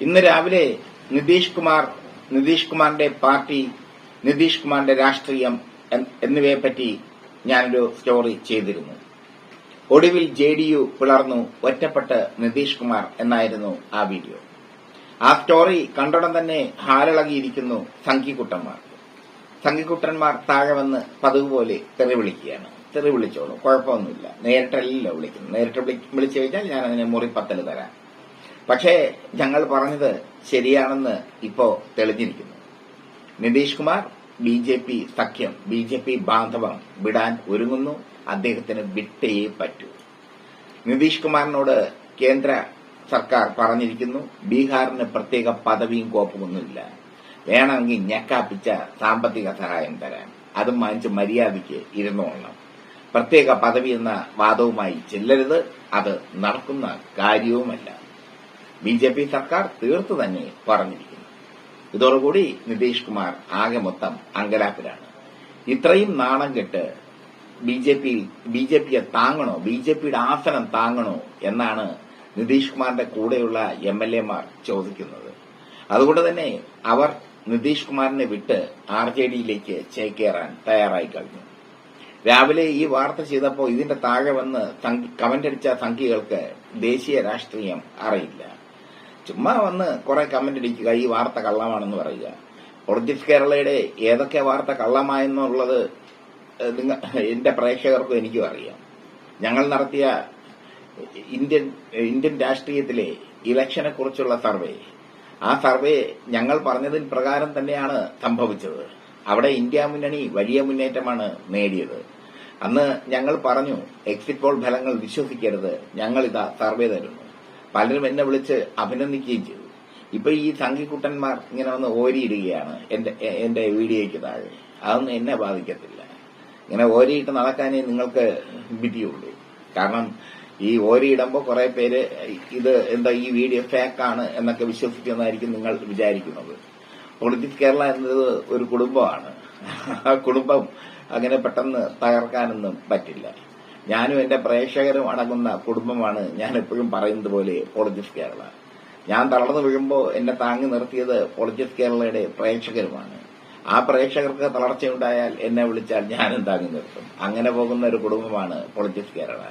ഇന്ന് രാവിലെ നിതീഷ് കുമാർ നിതീഷ് കുമാറിന്റെ പാർട്ടി നിതീഷ് കുമാറിന്റെ രാഷ്ട്രീയം എന്നിവയെപ്പറ്റി ഞാനൊരു സ്റ്റോറി ചെയ്തിരുന്നു. ഒടുവിൽ ജെ ഡി യു പിളർന്നു ഒറ്റപ്പെട്ട് നിതീഷ് കുമാർ എന്നായിരുന്നു ആ വീഡിയോ. ആ സ്റ്റോറി കണ്ടോടം തന്നെ ഹാലിളകിയിരിക്കുന്നു സംഘിക്കുട്ടന്മാർ. സംഘിക്കുട്ടന്മാർ താഴെ വന്ന് പതിവ് പോലെ തെറി വിളിക്കുകയാണ്. തെറി വിളിച്ചോളൂ കുഴപ്പമൊന്നുമില്ല. നേരിട്ടല്ലല്ലോ വിളിക്കുന്നത്. നേരിട്ട് വിളിച്ചു കഴിഞ്ഞാൽ ഞാൻ അതിന് മുറിപ്പത്തൽ തരാം. പക്ഷേ ഞങ്ങൾ പറഞ്ഞത് ശരിയാണെന്ന് ഇപ്പോ തെളിഞ്ഞിരിക്കുന്നു. Nitish Kumar B J P സഖ്യം ബി ജെ പി ബാന്ധവം വിടാൻ ഒരുങ്ങുന്നു. അദ്ദേഹത്തിന് വിട്ടേ പറ്റൂ. നിതീഷ് കുമാറിനോട് കേന്ദ്ര സർക്കാർ പറഞ്ഞിരിക്കുന്നു ബീഹാറിന് പ്രത്യേക പദവിയും കോപ്പുമൊന്നുമില്ല. വേണമെങ്കിൽ ഞെക്കാപ്പിച്ച സാമ്പത്തിക സഹായം തരാൻ. അതും വാങ്ങിച്ച് മര്യാദയ്ക്ക് ഇരുന്നോളണം പ്രത്യേക പദവി എന്ന വാദവുമായി ചെല്ലരുത്. അത് നടക്കുന്ന കാര്യവുമല്ല. ബി ജെ പി സർക്കാർ തീർത്തു തന്നെ പറഞ്ഞിരിക്കുന്നു. ഇതോടുകൂടി നിതീഷ് കുമാർ ആകെ മൊത്തം അങ്കലാപ്പിലാണ്. ഇത്രയും നാണം കെട്ട് B J P B J പിയെ താങ്ങണോ ബി ജെ പിയുടെ ആസനം താങ്ങണോ എന്നാണ് നിതീഷ് കുമാറിന്റെ കൂടെയുള്ള എം എൽ എമാർ ചോദിക്കുന്നത്. അതുകൊണ്ട് തന്നെ അവർ നിതീഷ് കുമാറിനെ വിട്ട് ആർ ജെ ഡിയിലേക്ക് ചേക്കേറാൻ തയ്യാറായി കഴിഞ്ഞു. രാവിലെ ഈ വാർത്ത ചെയ്തപ്പോൾ ഇതിന്റെ താഴെ വന്ന് കമന്റ് അടിച്ച സംഖ്യകൾക്ക് ദേശീയ രാഷ്ട്രീയം അറിയില്ല. ചുമ്മാ വന്ന് കുറെ കമന്റ് അടിക്കുക ഈ വാർത്ത കള്ളമാണെന്ന് പറയുക. പൊളിറ്റിക്സ് കേരളയുടെ ഏതൊക്കെ വാർത്ത കള്ളമായെന്നുള്ളത് നിങ്ങൾ നിങ്ങ എന്റെ പ്രേക്ഷകർക്കും എനിക്കും അറിയാം. ഞങ്ങൾ നടത്തിയ ഇന്ത്യൻ ഇന്ത്യൻ രാഷ്ട്രീയത്തിലെ ഇലക്ഷനെ കുറിച്ചുള്ള സർവേ. ആ സർവേ ഞങ്ങൾ പറഞ്ഞതിന് പ്രകാരം തന്നെയാണ് സംഭവിച്ചത്. അവിടെ ഇന്ത്യ മുന്നണി വലിയ മുന്നേറ്റമാണ് നേടിയത്. അന്ന് ഞങ്ങൾ പറഞ്ഞു എക്സിറ്റ് പോൾ ഫലങ്ങൾ വിശ്വസിക്കരുത്. ഞങ്ങൾ ഇതാ സർവേ തരുന്നു. പലരും എന്നെ വിളിച്ച് അഭിനന്ദിക്കുകയും ചെയ്തു. ഇപ്പൊ ഈ സംഘിക്കുട്ടന്മാർ ഇങ്ങനെ വന്ന് ഓരിയിടുകയാണ് എന്റെ എന്റെ വീഡിയോയ്ക്ക് താഴെ. അതൊന്നും എന്നെ ബാധിക്കത്തില്ല. ഇങ്ങനെ ഓരിയിട്ട് നടക്കാനേ നിങ്ങൾക്ക് വിധിയുള്ളൂ. കാരണം ഈ ഓരിയിടുമ്പോൾ കുറെ പേര് ഇത് എന്താ ഈ വീഡിയോ ഫേക്കാണ് എന്നൊക്കെ വിശ്വസിക്കുന്നതായിരിക്കും നിങ്ങൾ വിചാരിക്കുന്നത്. പൊളിറ്റിക്സ് കേരള എന്നത് ഒരു കുടുംബമാണ്. ആ കുടുംബം അങ്ങനെ പെട്ടെന്ന് തകർക്കാനൊന്നും പറ്റില്ല. ഞാനും എന്റെ പ്രേക്ഷകരും അടങ്ങുന്ന കുടുംബമാണ് ഞാൻ എപ്പോഴും പറയുന്നത് പോലെ പൊളിറ്റിക്സ് കേരള ഞാൻ തളർന്നു വീഴുമ്പോൾ എന്നെ താങ്ങി നിർത്തിയത് പൊളിറ്റിക്സ് കേരളയുടെ പ്രേക്ഷകരുമാണ്. ആ പ്രേക്ഷകർക്ക് തളർച്ചയുണ്ടായാൽ എന്നെ വിളിച്ചാൽ ഞാനും താങ്ങി നിർത്തും. അങ്ങനെ പോകുന്ന ഒരു കുടുംബമാണ് പൊളിറ്റിക്സ് കേരള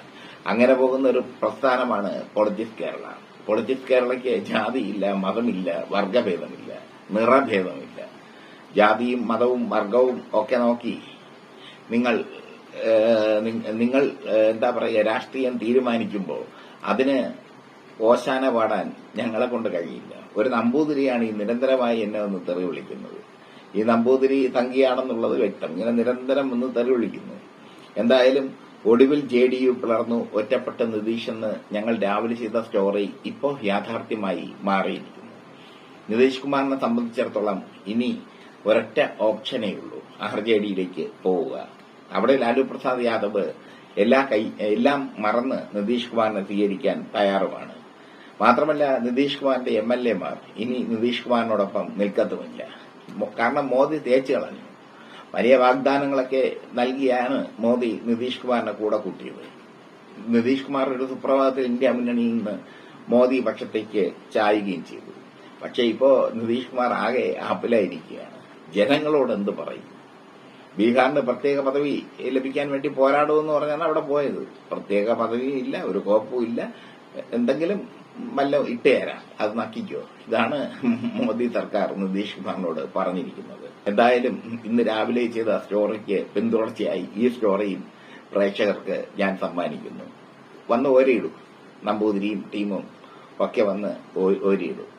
അങ്ങനെ പോകുന്ന ഒരു പ്രസ്ഥാനമാണ് പൊളിറ്റിക്സ് കേരള പൊളിറ്റിക്സ് കേരളയ്ക്ക് ജാതിയില്ല മതമില്ല വർഗഭേദമില്ല നിറഭേദമില്ല. ജാതിയും മതവും വർഗവും ഒക്കെ നോക്കി നിങ്ങൾ നിങ്ങൾ എന്താ പറയുക രാഷ്ട്രീയം തീരുമാനിക്കുമ്പോൾ അതിന് ഓശാന പാടാൻ ഞങ്ങളെ കൊണ്ട് കഴിയില്ല. ഒരു നമ്പൂതിരിയാണ് ഈ നിരന്തരമായി എന്നെ ഒന്ന് തെറി വിളിക്കുന്നത്. ഈ നമ്പൂതിരി തങ്കിയാണെന്നുള്ളത് വ്യക്തം. ഇങ്ങനെ നിരന്തരം ഒന്ന് തെറി വിളിക്കുന്നു. എന്തായാലും ഒടുവിൽ ജെ ഡി യു പിളർന്നു. ഒറ്റപ്പെട്ട നിതീഷ് എന്ന് ഞങ്ങൾ രാവിലെ ചെയ്ത സ്റ്റോറി ഇപ്പോൾ യാഥാർത്ഥ്യമായി മാറിയിരിക്കുന്നു. നിതീഷ് കുമാറിനെ സംബന്ധിച്ചിടത്തോളം ഇനി ഒരൊറ്റ ഓപ്ഷനേ ഉള്ളൂ. ആർ ജെ ഡിയിലേക്ക് പോവുക. അവിടെ ലാലു പ്രസാദ് യാദവ് എല്ലാ കൈ എല്ലാം മറന്ന് നിതീഷ് കുമാറിനെ സ്വീകരിക്കാൻ തയ്യാറുമാണ്. മാത്രമല്ല നിതീഷ് കുമാറിന്റെ എം എൽ എമാർ ഇനി നിതീഷ് കുമാറിനോടൊപ്പം നിൽക്കത്തുമില്ല. കാരണം മോദി തേച്ചു കളഞ്ഞു. വലിയ വാഗ്ദാനങ്ങളൊക്കെ നൽകിയാണ് മോദി നിതീഷ് കുമാറിനെ കൂടെ കൂട്ടിയത്. നിതീഷ് കുമാർ ഒരു സുപ്രഭാതത്തിൽ ഇന്ത്യ മുന്നണിയിൽ നിന്ന് മോദി പക്ഷത്തേക്ക് ചായുകയും ചെയ്തു. പക്ഷേ ഇപ്പോ നിതീഷ് കുമാർ ആകെ ആപ്പിലായിരിക്കുകയാണ്. ജനങ്ങളോട് എന്ത് പറയും? ബീഹാറിന് പ്രത്യേക പദവി ലഭിക്കാൻ വേണ്ടി പോരാടുമെന്ന് പറഞ്ഞാണ് അവിടെ പോയത്. പ്രത്യേക പദവി ഇല്ല ഒരു കോപ്പും ഇല്ല. എന്തെങ്കിലും വല്ല ഇട്ടുതരാം അത് നക്കിക്കോ. ഇതാണ് മോദി സർക്കാർ നിതീഷ് കുമാറിനോട് പറഞ്ഞിരിക്കുന്നത്. എന്തായാലും ഇന്ന് രാവിലെ ചെയ്ത സ്റ്റോറിക്ക് പിന്തുടർച്ചയായി ഈ സ്റ്റോറിയും പ്രേക്ഷകർക്ക് ഞാൻ സമ്മാനിക്കുന്നു. വന്ന് ഓരയിടും. നമ്പൂതിരിയും ടീമും ഒക്കെ വന്ന് ഓരിയിടും.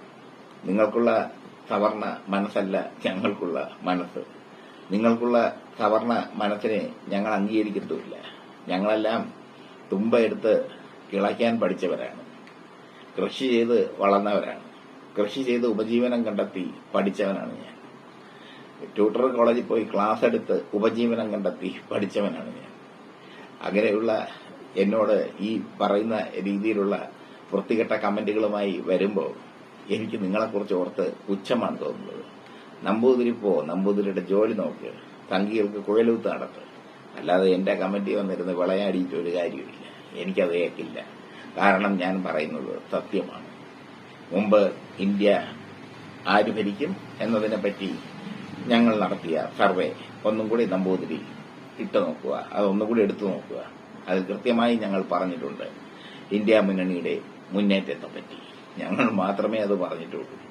നിങ്ങൾക്കുള്ള സവർണ മനസ്സല്ല ഞങ്ങൾക്കുള്ള മനസ്സ്. നിങ്ങൾക്കുള്ള സവർണ മനസ്സിനെ ഞങ്ങൾ അംഗീകരിക്കത്തുമില്ല ഞങ്ങളെല്ലാം തുമ്പ എടുത്ത് കിളയ്ക്കാൻ പഠിച്ചവരാണ്. കൃഷി ചെയ്ത് വളർന്നവരാണ്. കൃഷി ചെയ്ത് ഉപജീവനം കണ്ടെത്തി പഠിച്ചവനാണ് ഞാൻ. ട്യൂട്ടർ കോളേജിൽ പോയി ക്ലാസ് എടുത്ത് ഉപജീവനം കണ്ടെത്തി പഠിച്ചവനാണ് ഞാൻ. അങ്ങനെയുള്ള എന്നോട് ഈ പറയുന്ന രീതിയിലുള്ള വൃത്തികെട്ട കമന്റുകളുമായി വരുമ്പോൾ എനിക്ക് നിങ്ങളെക്കുറിച്ച് ഓർത്ത് പുച്ഛമാണ് തോന്നുന്നത്. നമ്പൂതിരി പോ നമ്പൂതിരിയുടെ ജോലി നോക്ക്. തങ്കികൾക്ക് കുഴലൂത്ത് നടത്ത്. അല്ലാതെ എന്റെ കമ്മിറ്റി വന്നിരുന്ന് വിളയാടിയിട്ട് ഒരു കാര്യമില്ല എനിക്കത് ഏക്കില്ല. കാരണം ഞാൻ പറയുന്നത് സത്യമാണ്. മുമ്പ് ഇന്ത്യ ആര് ഭരിക്കും എന്നതിനെപ്പറ്റി ഞങ്ങൾ നടത്തിയ സർവേ ഒന്നും കൂടി നമ്പൂതിരി ഇട്ടു നോക്കുക. അതൊന്നും കൂടി എടുത്തു നോക്കുക. അത് കൃത്യമായി ഞങ്ങൾ പറഞ്ഞിട്ടുണ്ട്. ഇന്ത്യ മുന്നണിയുടെ മുന്നേറ്റത്തെ പറ്റി. ഞങ്ങൾ മാത്രമേ അത് പറഞ്ഞിട്ടുള്ളൂ.